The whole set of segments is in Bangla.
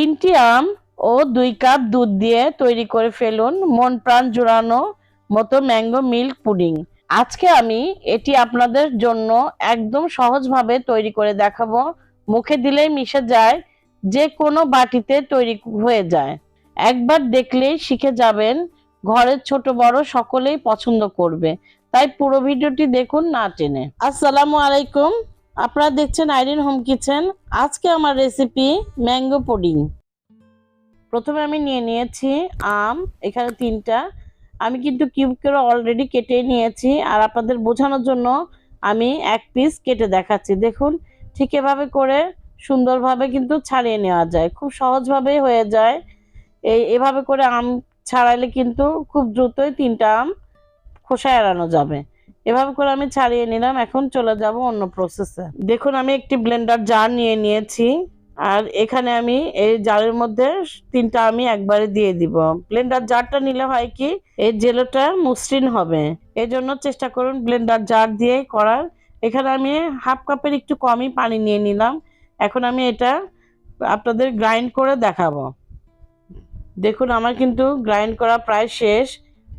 তিনটি আম ও দুই কাপ দুধ দিয়ে তৈরি করে ফেলুন মন প্রাণ জুড়ানো মতো ম্যাঙ্গো মিল্ক পুডিং। আজকে আমি এটি আপনাদের জন্য একদম সহজভাবে তৈরি করে দেখাবো। মুখে দিলেই মিশে যায় যে কোনো বাটিতে তৈরি হয়ে যায়। একবার দেখলেই শিখে যাবেন, ঘরের ছোট বড় সকলেই পছন্দ করবে। তাই পুরো ভিডিওটি দেখুন না টেনে। আসসালামু আলাইকুম। আপনারা দেখছেন আইরিন হোম কিচেন। আজকে আমার রেসিপি ম্যাঙ্গো পুডিং। প্রথমে আমি নিয়ে নিয়েছি আম, এখানে তিনটা। আমি কিন্তু কিউব করে অলরেডি কেটে নিয়েছি আর আপনাদের বোঝানোর জন্য আমি এক পিস কেটে দেখাচ্ছি। দেখুন, ঠিক এভাবে করে সুন্দরভাবে কিন্তু ছাড়িয়ে নেওয়া যায়। খুব সহজভাবেই হয়ে যায়। এই এভাবে করে আম ছাড়াইলে কিন্তু খুব দ্রুতই তিনটা আম খোসা এড়ানো যাবে। এভাবে করে আমি ছাড়িয়ে নিলাম, এখন চলে যাব অন্য প্রসেসে দেখুন, আমি একটি ব্লেন্ডার জার নিয়ে নিয়েছি, আর এখানে আমি এই জারের মধ্যে তিনটা আমি একবারে দিয়ে দিব। ব্লেন্ডার জারটা নিলে হয় কি, এই জেলোটা মসৃণ হবে। এই জন্য চেষ্টা করুন ব্লেন্ডার জার দিয়ে করার। এখানে আমি হাফ কাপের একটু কমই পানি নিয়ে নিলাম। এখন আমি এটা আপনাদের গ্রাইন্ড করে দেখাবো। দেখুন, আমার কিন্তু গ্রাইন্ড করা প্রায় শেষ।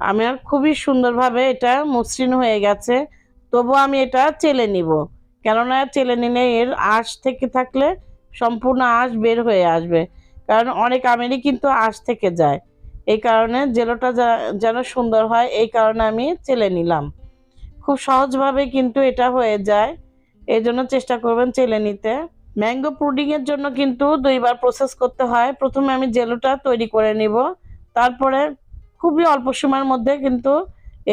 আমার খুবই সুন্দরভাবে এটা মসৃণ হয়ে গেছে। তবু আমি এটা চেলে নিব। কেননা চেলে নিলে এর আঁশ থেকে থাকলে সম্পূর্ণ আঁশ বের হয়ে আসবে। কারণ অনেক আমেরই কিন্তু আঁশ থেকে যায়। এই কারণে জেলোটা যেন সুন্দর হয়, এই কারণে আমি চেলে নিলাম। খুব সহজভাবে কিন্তু এটা হয়ে যায়। এই জন্য চেষ্টা করবেন চেলে নিতে। ম্যাঙ্গো পুডিংয়ের জন্য কিন্তু দুইবার প্রসেস করতে হয়। প্রথমে আমি জেলোটা তৈরি করে নিব। তারপরে খুবই অল্প সময়ের মধ্যে কিন্তু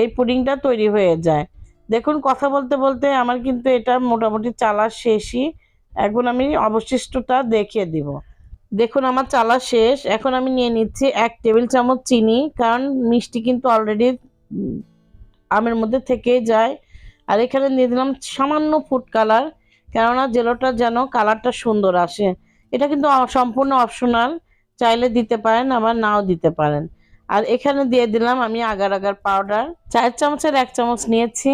এই পুডিংটা তৈরি হয়ে যায়। দেখুন, কথা বলতে বলতে আমার কিন্তু এটা মোটামুটি চালা শেষই। এখন আমি অবশিষ্টটা দেখিয়ে দিব। দেখুন, আমার চালা শেষ। এখন আমি নিয়ে নিচ্ছি এক টেবিল চামচ চিনি, কারণ মিষ্টি কিন্তু অলরেডি আমের মধ্যে থেকেই যায়। আর এখানে নিয়ে দিলাম সামান্য ফুড কালার কেননা জেলোটা যেন কালারটা সুন্দর আসে। এটা কিন্তু সম্পূর্ণ অপশনাল চাইলে দিতে পারেন, আবার নাও দিতে পারেন। আর এখানে দিয়ে দিলাম আমি আগার আগার পাউডার চার চামচের এক চামচ নিয়েছি।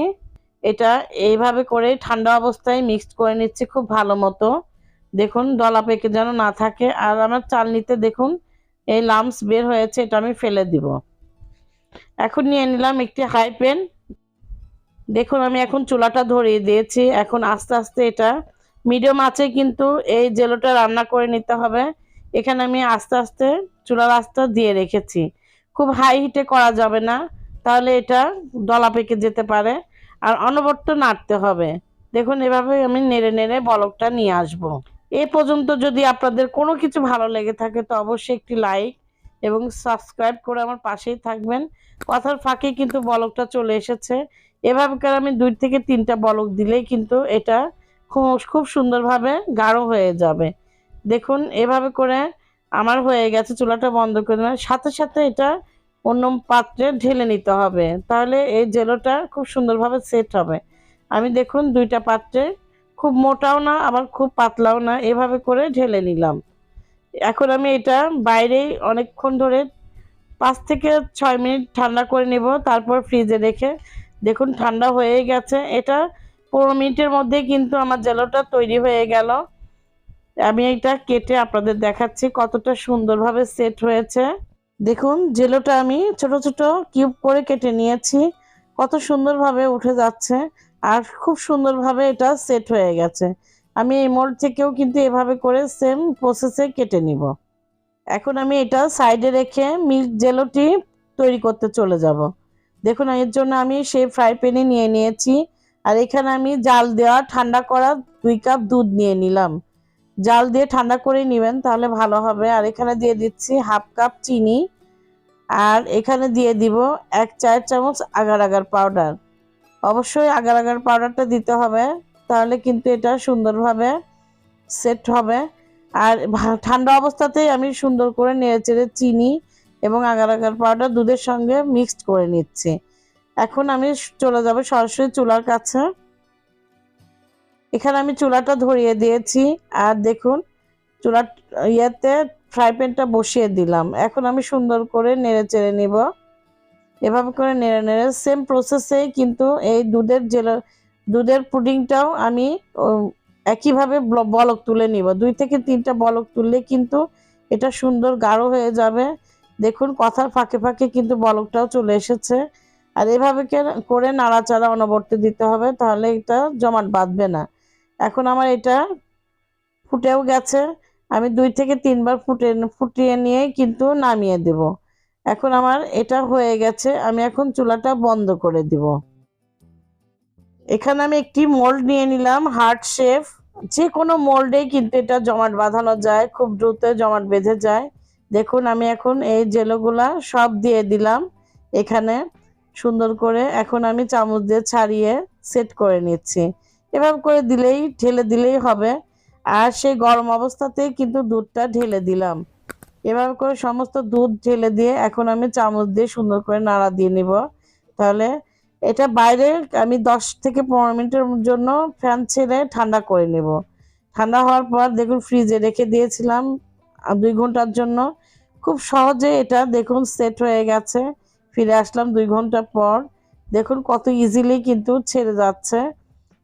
এটা এইভাবে করে ঠান্ডা অবস্থায় মিক্সড করে নিচ্ছি খুব ভালো মতো। দেখুন, দলা পেকে যেন না থাকে। আর আমার চালনিতে দেখুন, এই লামস বের হয়েছে, এটা আমি ফেলে দিব। এখন নিয়ে নিলাম একটি হাই পেন দেখুন, আমি এখন চুলাটা ধরিয়ে দিয়েছি। এখন আস্তে আস্তে এটা মিডিয়াম আছে, কিন্তু এই জেলোটা রান্না করে নিতে হবে। এখানে আমি আস্তে আস্তে চুলার আস্তে দিয়ে রেখেছি। খুব হাই হিটে করা যাবে না, তাহলে এটা দলা পেকে যেতে পারে। আর অনবরত নাড়তে হবে। দেখুন, এভাবে আমি নেড়ে নেড়ে বলকটা নিয়ে আসব। এ পর্যন্ত যদি আপনাদের কোনো কিছু ভালো লেগে থাকে, তো অবশ্যই একটি লাইক এবং সাবস্ক্রাইব করে আমার পাশেই থাকবেন। কথার ফাঁকে কিন্তু বলকটা চলে এসেছে। এভাবে করে আমি দুই থেকে তিনটা বলক দিলেই কিন্তু এটা খুব খুব সুন্দরভাবে গাঢ় হয়ে যাবে। দেখুন, এভাবে করে আমার হয়ে গেছে, চুলাটা বন্ধ করে দিলাম। সাথে সাথে এটা অন্য পাত্রে ঢেলে নিতে হবে। তাহলে এই জেলোটা খুব সুন্দরভাবে সেট হবে। আমি দেখুন দুইটা পাত্রে খুব মোটাও না, আবার খুব পাতলাও না, এভাবে করে ঢেলে নিলাম। এখন আমি এটা বাইরেই অনেকক্ষণ ধরে পাঁচ থেকে ছয় মিনিট ঠান্ডা করে নিব, তারপর ফ্রিজে রেখে। দেখুন ঠান্ডা হয়ে গেছে। এটা পনেরো মিনিটের মধ্যে কিন্তু আমার জেলোটা তৈরি হয়ে গেল। আমি এটা কেটে আপনাদের দেখাচ্ছি কতটা সুন্দরভাবে সেট হয়েছে। দেখুন, জেলোটা আমি ছোট ছোট কিউব করে কেটে নিয়েছি। কত সুন্দরভাবে উঠে যাচ্ছে আর খুব সুন্দরভাবে এটা সেট হয়ে গেছে। আমি এই মোল্ড থেকেও কিন্তু এভাবে করে সেম প্রসেসে কেটে নিব। এখন আমি এটা সাইডে রেখে মিল্ক জেলোটি তৈরি করতে চলে যাব। দেখুন, এর জন্য আমি সেই ফ্রাই প্যানে নিয়ে নিয়েছি। আর এখানে আমি জাল দেওয়া, ঠান্ডা করা দুই কাপ দুধ নিয়ে নিলাম। জাল দিয়ে ঠান্ডা করে নেবেন, তাহলে ভালো হবে। আর এখানে দিয়ে দিচ্ছি হাফ কাপ চিনি। আর এখানে দিয়ে দিব এক চার চামচ আগার আগার পাউডার। অবশ্যই আগার আগার পাউডারটা দিতে হবে, তাহলে কিন্তু এটা সুন্দরভাবে সেট হবে। আর ঠান্ডা অবস্থাতেই আমি সুন্দর করে নেড়ে চেড়ে চিনি এবং আগার আগার পাউডার দুধের সঙ্গে মিক্সড করে নিচ্ছি। এখন আমি চলে যাব সরাসরি চুলার কাছে। এখানে আমি চুলাটা ধরিয়ে দিয়েছি, আর দেখুন, চুলার ইয়েতে ফ্রাই প্যানটা বসিয়ে দিলাম। এখন আমি সুন্দর করে নেড়ে চেড়ে নিব। এভাবে করে নেড়ে নেড়ে সেম প্রসেসেই কিন্তু এই দুধের জেল, দুধের পুডিংটাও আমি একইভাবে ব্ল- বলক তুলে নিব। দুই থেকে তিনটা বলক তুললে কিন্তু এটা সুন্দর গাঢ় হয়ে যাবে। দেখুন, কথার ফাঁকে ফাঁকে কিন্তু বলকটাও চলে এসেছে। আর এভাবে করে নাড়াচাড়া অনবর্তে দিতে হবে, তাহলে এটা জমাট বাঁধবে না। এখন আমার এটা ফুটেও গেছে। আমি দুই থেকে তিনবার ফুটে, ফুটিয়ে নিয়ে কিন্তু নামিয়ে দেব। এখন আমার এটা হয়ে গেছে, আমি এখন চুলাটা বন্ধ করে দিব। এখানে আমি একটি মোল্ড নিয়ে নিলাম, হার্ট শেফ। যে কোনো মোল্ডেই কিন্তু এটা জমাট বাঁধানো যায়, খুব দ্রুত জমাট বেঁধে যায়। দেখুন, আমি এখন এই জেলোগুলা সব দিয়ে দিলাম এখানে সুন্দর করে। এখন আমি চামচ দিয়ে ছাড়িয়ে সেট করে নিচ্ছি। এভাবে করে দিলেই, ঢেলে দিলেই হবে। আর সেই গরম অবস্থাতেই কিন্তু দুধটা ঢেলে দিলাম। এভাবে করে সমস্ত দুধ ঢেলে দিয়ে এখন আমি চামচ দিয়ে সুন্দর করে নাড়া দিয়ে নিব। তাহলে এটা বাইরে আমি দশ থেকে পনেরো মিনিটের জন্য ফ্যান ছেড়ে ঠান্ডা করে নেব। ঠান্ডা হওয়ার পর দেখুন ফ্রিজে রেখে দিয়েছিলাম দুই ঘণ্টার জন্য। খুব সহজে এটা দেখুন সেট হয়ে গেছে। ফিরে আসলাম দুই ঘণ্টা পর। দেখুন কত ইজিলি কিন্তু ছেড়ে যাচ্ছে।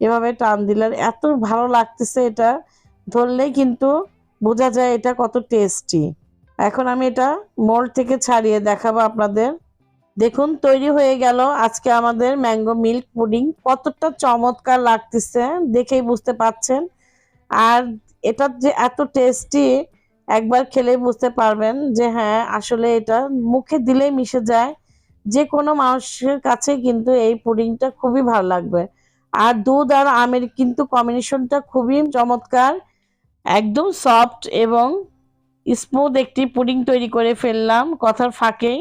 এভাবে টান দিলে আর এত ভালো লাগতেছে এটা ধরলেই কিন্তু বোঝা যায় এটা কত টেস্টি এখন আমি এটা মোল্ড থেকে ছাড়িয়ে দেখাবো আপনাদের। দেখুন, তৈরি হয়ে গেল আজকে আমাদের ম্যাঙ্গো মিল্ক পুডিং কতটা চমৎকার লাগতেছে, দেখেই বুঝতে পাচ্ছেন। আর এটা যে এত টেস্টি একবার খেলেই বুঝতে পারবেন যে হ্যাঁ আসলে এটা মুখে দিলেই মিশে যায়। যে কোনো মানুষের কাছে কিন্তু এই পুডিংটা খুবই ভালো লাগবে। আর দুধ আর আমের কিন্তু কম্বিনেশনটা খুবই চমৎকার, একদম সফট এবং স্মুথ একটি পুডিং তৈরি করে ফেললাম কথার ফাঁকেই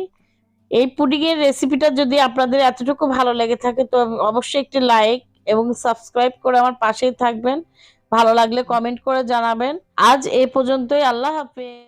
এই পুডিংয়ের রেসিপিটা যদি আপনাদের এতটুকু ভালো লেগে থাকে, তো অবশ্যই একটি লাইক এবং সাবস্ক্রাইব করে আমার পাশেই থাকবেন। ভালো লাগলে কমেন্ট করে জানাবেন। আজ এ পর্যন্তই, আল্লাহ হাফেজ।